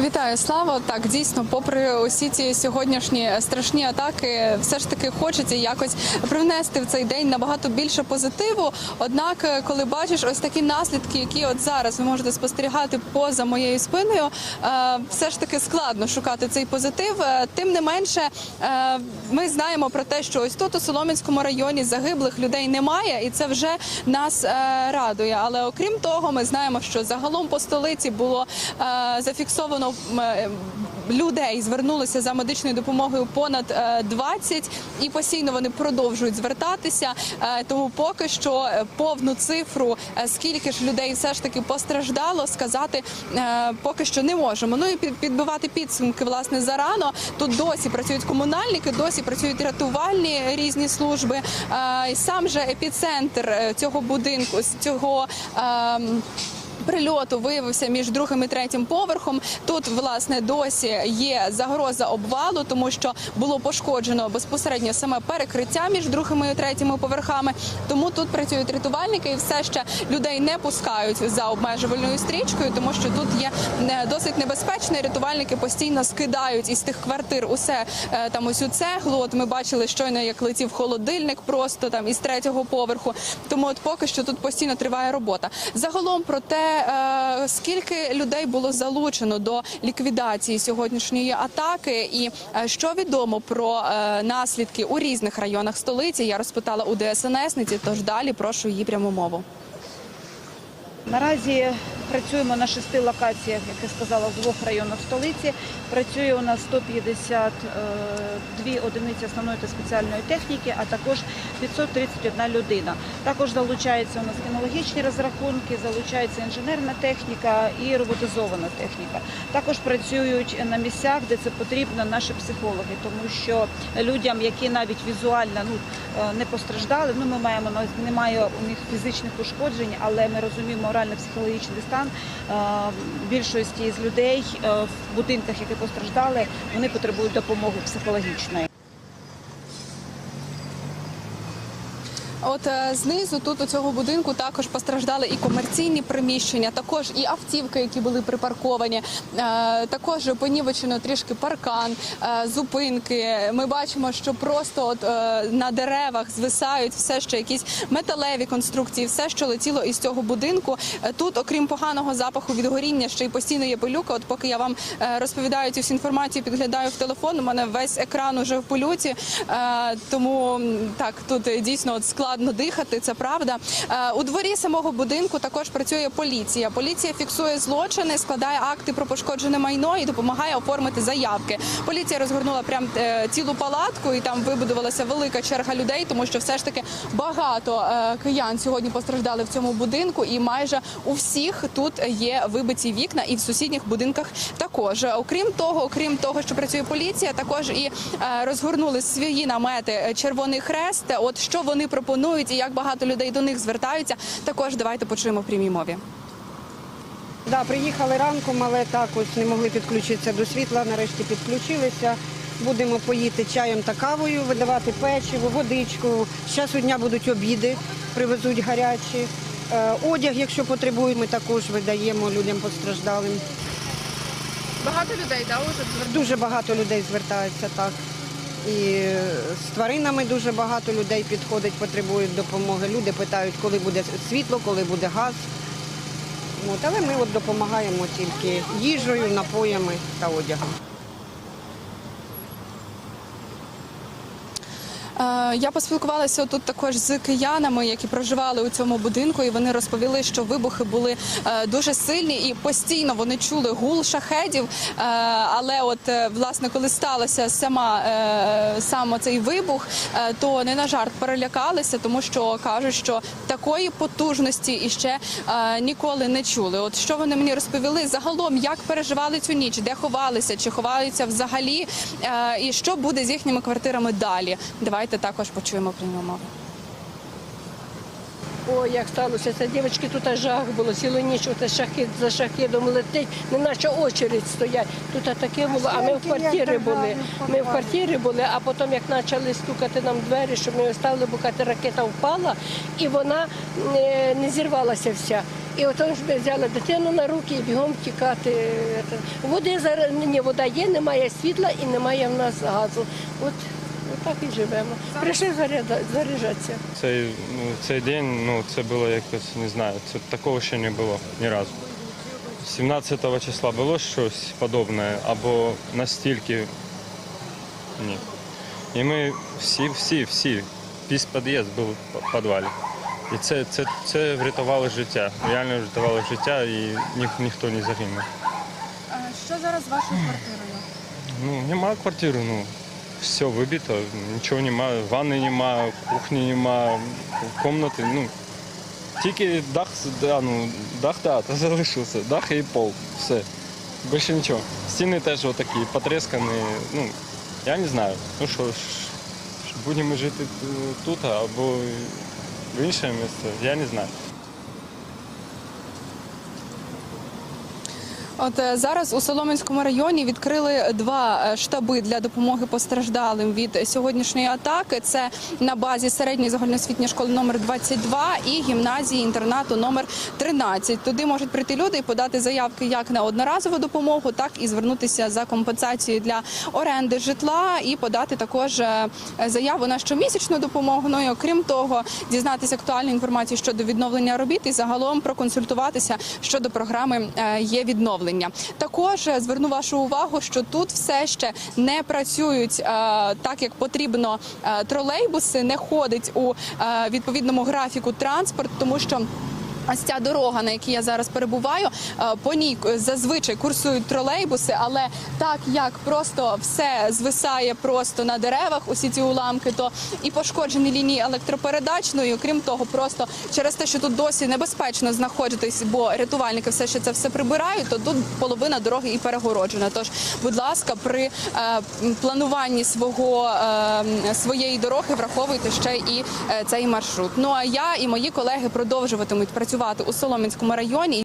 Вітаю, слава. Так, дійсно, попри усі ці сьогоднішні страшні атаки, все ж таки хочеться якось привнести в цей день набагато більше позитиву. Однак, е, коли бачиш ось такі наслідки, які от зараз ви можете спостерігати поза моєю спиною, е, все ж таки складно шукати цей позитив. Е, Тим не менше, ми знаємо про те, що ось тут у Солом'янському районі загиблих людей немає, і це вже нас радує. Але окрім того, ми знаємо, що загалом по столиці було зафіксовано м, е, людей, звернулися за медичною допомогою понад е, 20, і постійно вони продовжують звертатися. Е, Тому поки що е, повну цифру, е, скільки ж людей все ж таки постраждало, сказати е, поки що не можемо. Ну і підбивати підсумки власне зарано. Тут досі працюють комунальники, досі працюють рятувальні різні служби. Е, сам же епіцентр е, цього будинку, цього. Прильоту виявився між другим і третім поверхом. Тут власне досі є загроза обвалу, тому що було пошкоджено безпосередньо саме перекриття між другими і третіми поверхами. Тому тут працюють рятувальники і все ще людей не пускають за обмежувальною стрічкою, тому що тут є е, досить небезпечно. Рятувальники постійно скидають із тих квартир усе е, там ось у цеглу. От ми бачили щойно, як летів холодильник, просто там із третього поверху. Тому от поки що тут постійно триває робота. Загалом про те, е, скільки людей було залучено до ліквідації сьогоднішньої атаки, і е, що відомо про е, наслідки у різних районах столиці, я розпитала у ДСНСниці. Тож далі прошу її пряму мову. Наразі працюємо на шести локаціях, як я сказала, в двох районах столиці. Працює у нас 152 одиниці основної та спеціальної техніки, а також 531 людина. Також залучаються у нас кінологічні розрахунки, залучається інженерна техніка і роботизована техніка. Також працюють на місцях, де це потрібно, наші психологи, тому що людям, які навіть візуально ну, е, не постраждали, ну ми маємо немає у них фізичних ушкоджень, але ми розуміємо морально-психологічний стан е, більшості з людей е, в будинках, які постраждали, вони потребують допомоги психологічної. От е, знизу тут у цього будинку також постраждали і комерційні приміщення, також і автівки, які були припарковані. Е, Також понівечено трішки паркан, е, зупинки. Ми бачимо, що просто от на деревах звисають все ще якісь металеві конструкції, все, що летіло із цього будинку. Тут, окрім поганого запаху від горіння, ще й постійно є пилюка. От поки я вам розповідаю цю всю інформацію, підглядаю в телефон. У мене весь екран уже в пилюці. Е, Тому так тут дійсно от складно дихати. Це правда. Е, У дворі самого будинку також працює поліція. Поліція фіксує злочини, складає акти про пошкоджене майно і допомагає оформити заявки. Поліція розгорнула прям е, цілу палатку, і там вибудувалася велика черга людей, тому що все ж таки багато е, киян сьогодні постраждали в цьому будинку, і майже у всіх тут є вибиті вікна, і в сусідніх будинках також. Окрім того, окрім того, що працює поліція, також і розгорнули свої намети Червоний Хрест. От що вони пропонують і як багато людей до них звертаються. Також давайте почуємо в прямій мові. Да, приїхали ранком, але так ось не могли підключитися до світла. Нарешті підключилися. Будемо поїти чаєм та кавою, видавати печиво, водичку. З часу дня будуть обіди, привезуть гарячі. Е, Одяг, якщо потребують, ми також видаємо людям постраждалим. Багато людей да уже Дуже багато людей звертається так. І з тваринами дуже багато людей підходить, потребують допомоги. Люди питають, коли буде світло, коли буде газ. От, але ми от допомагаємо тільки їжею, напоями та одягом. Я поспілкувалася тут також з киянами, які проживали у цьому будинку, і вони розповіли, що вибухи були е, дуже сильні і постійно вони чули гул шахедів. Е, Але от е, власне, коли сталося сама е, сам цей вибух, е, то не на жарт перелякалися, тому що кажуть, що такої потужності іще е, ніколи не чули. От що вони мені розповіли загалом, як переживали цю ніч, де ховалися, чи ховаються взагалі, е, і що буде з їхніми квартирами далі. Давайте також почуємо пряму мову. Ой, як сталося, це дівчатки тут жах було, цілу ніч оте шахід за шахідом летить, не наче очередь стоять. Тут таке було, а ми в квартирі були. Ми в квартирі були, а потім як почали стукати нам двері, щоб ми стали, бо кати ракета впала, і вона е, не зірвалася вся. І от ж ми взяли дитину на руки і бігом тікати. е. Води зараз ні, вода є, немає світла і немає в нас газу. От так і живемо. Прийшли заряда- заряджатися. Цей, ну, цей день ну, це було якось, не знаю, це такого ще не було ні разу. 17 числа було щось подобне, або настільки ні. І ми всі, всі, всі, весь під'їзд був в підвалі. І це, це, це врятувало життя. Реально врятувало життя і ніх, ніхто не загинув. А Що зараз з вашою квартирою? Ну, нема квартири, ну. Все вибито, нічого нема, ванни нема, кухні нема, комнати, ну. Тільки дах, да, ну, дах да, та залишився, дах і пол. Все. Більше нічого. Стіни теж отакі, потрескані. Ну, я не знаю. Ну що, будемо жити тут або в інше місце, я не знаю. От е, зараз у Солом'янському районі відкрили два е, штаби для допомоги постраждалим від сьогоднішньої атаки. Це на базі середньої загальноосвітньої школи номер 22 і гімназії інтернату номер 13. Туди можуть прийти люди і подати заявки як на одноразову допомогу, так і звернутися за компенсацією для оренди житла і подати також е, заяву на щомісячну допомогу. Ну і окрім того, дізнатися актуальну інформацію щодо відновлення робіт і загалом проконсультуватися щодо програми є відновлення. Також е, зверну вашу увагу, що тут все ще не працюють е, так, як потрібно е, тролейбуси, не ходить у відповідному графіку транспорт, тому що. Ось ця дорога, на якій я зараз перебуваю, е, по ній зазвичай курсують тролейбуси, але так як просто все звисає просто на деревах, усі ці уламки, то і пошкоджені лінії електропередач. Ну і того, просто через те, що тут досі небезпечно знаходитись, бо рятувальники все ще це все прибирають, то тут половина дороги і перегороджена. Тож, будь ласка, при е, плануванні свого е, своєї дороги враховуйте ще і цей маршрут. Ну а я і мої колеги продовжуватимуть працювати у Солом'янському районі.